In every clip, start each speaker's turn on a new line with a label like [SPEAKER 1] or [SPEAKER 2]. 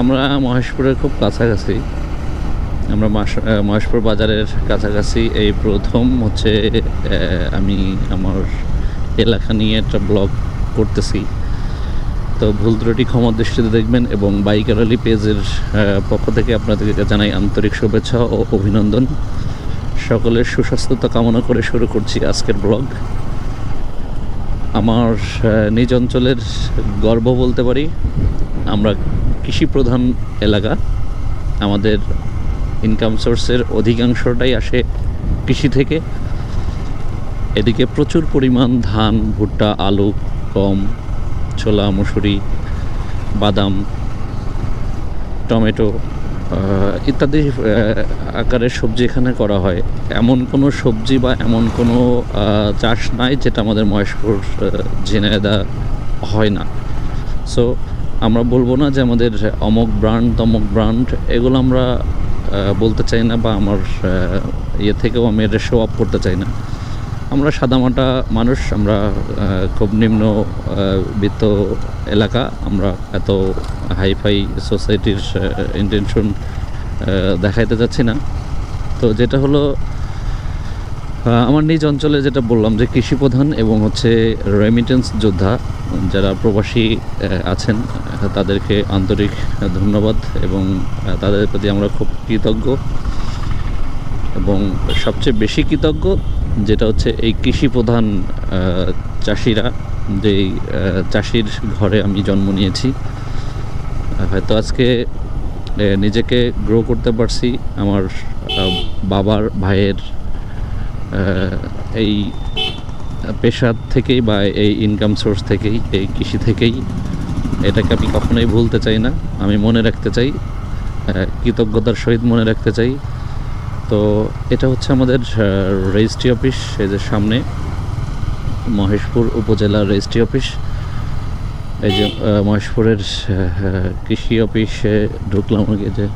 [SPEAKER 1] আমরা মহেশপুরের খুব কাছাকাছি। আমরা মহেশপুর বাজারের কাছাকাছি এই প্রথম হচ্ছে আমি আমার এলাকা নিয়ে একটা ব্লগ করতেছি। তো ভুল ত্রুটি ক্ষমা দৃষ্টিতে দেখবেন এবং বাইকার আলী পেজের পক্ষ থেকে আপনাদেরকে জানাই আন্তরিক শুভেচ্ছা ও অভিনন্দন। সকলের সুস্বাস্থ্যতা কামনা করে শুরু করছি আজকের ব্লগ। আমার নিজ অঞ্চলের গর্ব বলতে পারি। আমরা কৃষি প্রধান এলাকা। আমাদের ইনকাম সোর্সের অধিকাংশটাই আসে কৃষি থেকে। এদিকে প্রচুর পরিমাণ ধান ভুট্টা আলু গম ছোলা মুসুরি বাদাম টমেটো ইত্যাদি আকারের সবজি এখানে করা হয়। এমন কোনো সবজি বা এমন কোনো চাষ নাই যেটা আমাদের মহেশপুর আহ, ঝিনাইদহ হয় না। সো আমরা বলব না যে আমাদের অমক ব্র্যান্ড তমক ব্র্যান্ড এগুলো আমরা বলতে চাই না বা আমার ইয়ে থেকেও আমি এটা শো আপ করতে চাই না। আমরা সাদামাটা মানুষ, আমরা খুব নিম্ন বিত্ত এলাকা, আমরা এত হাইফাই সোসাইটির ইন্টেনশন দেখাইতে যাচ্ছি না। তো যেটা হলো আমার নিজ অঞ্চলে যেটা বললাম যে কৃষি প্রধান এবং হচ্ছে রেমিটেন্স যোদ্ধা যারা প্রবাসী আছেন তাদেরকে আন্তরিক ধন্যবাদ এবং তাদের প্রতি আমরা খুব কৃতজ্ঞ এবং সবচেয়ে বেশি কৃতজ্ঞ যেটা হচ্ছে এই কৃষি প্রধান চাষিরা আহ, চাষির ঘরে আমি জন্ম নিয়েছি। হয়তো আজকে নিজেকে গ্রো করতে পারছি আমার বাবার ভাইয়ের এই পেশার থেকেই বা এই ইনকাম সোর্স থেকেই, এই কৃষি থেকেই এটাকে আমি কখনোই ভুলতে চাই না। আমি মনে রাখতে চাই কৃতজ্ঞতার সহিত মনে রাখতে চাই। তো এটা হচ্ছে আমাদের রেজিস্ট্রি অফিস এই যে সামনে মহেশপুর উপজেলা রেজিস্ট্রি অফিস এই যে মহেশপুরের কৃষি অফিসে ঢুকলাম যে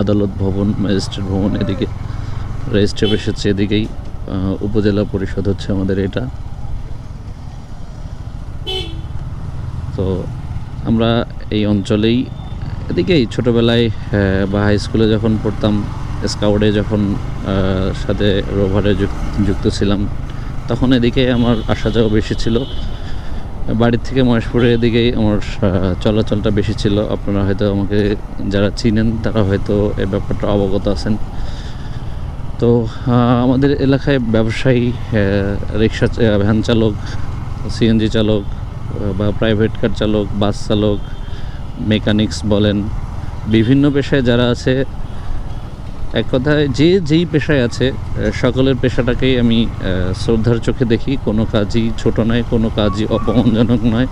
[SPEAKER 1] আদালত ভবন ম্যাজিস্ট্রেট ভবন এদিকে। রেজিস্ট্রি অফিস হচ্ছে এদিকেই উপজেলা পরিষদ হচ্ছে আমাদের এটা। তো আমরা এই অঞ্চলেই, এদিকেই ছোটোবেলায় বা হাই স্কুলে যখন পড়তাম স্কাউটে যখন সাথে রোভারে যুক- যুক্ত ছিলাম, তখন এদিকে আমার আসা যাওয়া বেশি ছিল। বাড়ির থেকে মহেশপুরের এদিকেই আমার চলাচলটা বেশি ছিল। আপনারা হয়তো আমাকে যারা চিনেন, তারা হয়তো এই ব্যাপারটা অবগত আছেন। তো আমাদের এলাকায় ব্যবসায়ী রিক্সা ভ্যান চালক সিএনজি চালক বা প্রাইভেট কার চালক বাস চালক মেকানিক্স বলেন, বিভিন্ন পেশায় যারা আছে, এক কথায় যে যেই পেশায় আছে সকলের পেশাটাকেই আমি শ্রদ্ধার চোখে দেখি। কোনো কাজই ছোট নয়, কোনো কাজই অপমানজনক নয়।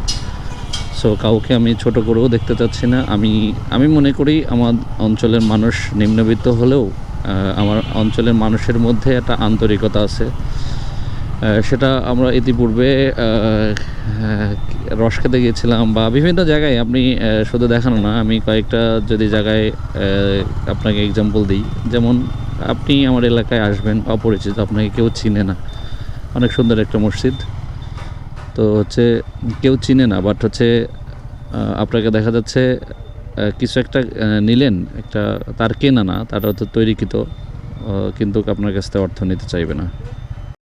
[SPEAKER 1] সো কাউকে আমি ছোট করেও দেখতে চাচ্ছি না। আমি আমি মনে করি আমার অঞ্চলের মানুষ নিম্নবিত্ত হলেও আমার অঞ্চলের মানুষের মধ্যে একটা আন্তরিকতা আছে। সেটা আমরা ইতিপূর্বে রস খেতে গিয়েছিলাম বা বিভিন্ন জায়গায়। আপনি শুধু দেখানো না, আমি কয়েকটা যদি জায়গায় আপনাকে এক্সাম্পল দিই। যেমন, আপনি আমার এলাকায় আসবেন, অপরিচিত, আপনাকে কেউ চিনে না। অনেক সুন্দর একটা মসজিদ। তো হচ্ছে, কেউ চিনে না বাট হচ্ছে আপনাকে দেখা যাচ্ছে কিছু একটা নিলেন, একটা তার কেনা না তার তো তৈরিকৃত কিন্তু আপনার কাছ থেকে অর্থ নিতে চাইবে না।